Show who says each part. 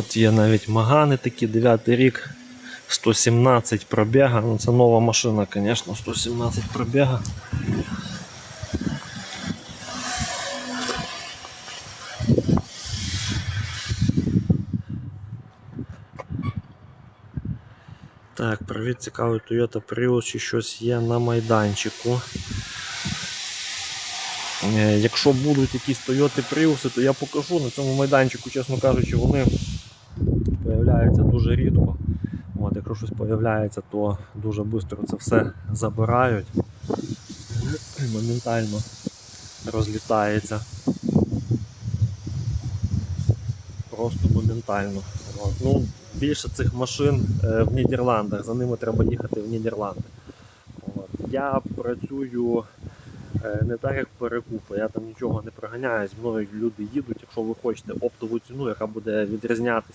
Speaker 1: От є навіть Магани такі, 9 рік, 117 пробіга. Ну, це нова машина, звісно, 117 пробіга. Так, привіт, цікавий Toyota Prius, чи щось є на майданчику. Е, Якщо будуть якісь Toyota Prius, то я покажу на цьому майданчику, чесно кажучи, вони появляються дуже рідко. От, якщо щось появляється, то дуже швидко це все забирають. Моментально розлітається. Просто моментально. Ну, більше цих машин е, в Нідерландах, за ними треба їхати в Нідерланди. От. Я працюю е, не так, як перекупи, я там нічого не проганяю, зі мною люди їдуть, якщо ви хочете оптову ціну, яка буде відрізнятися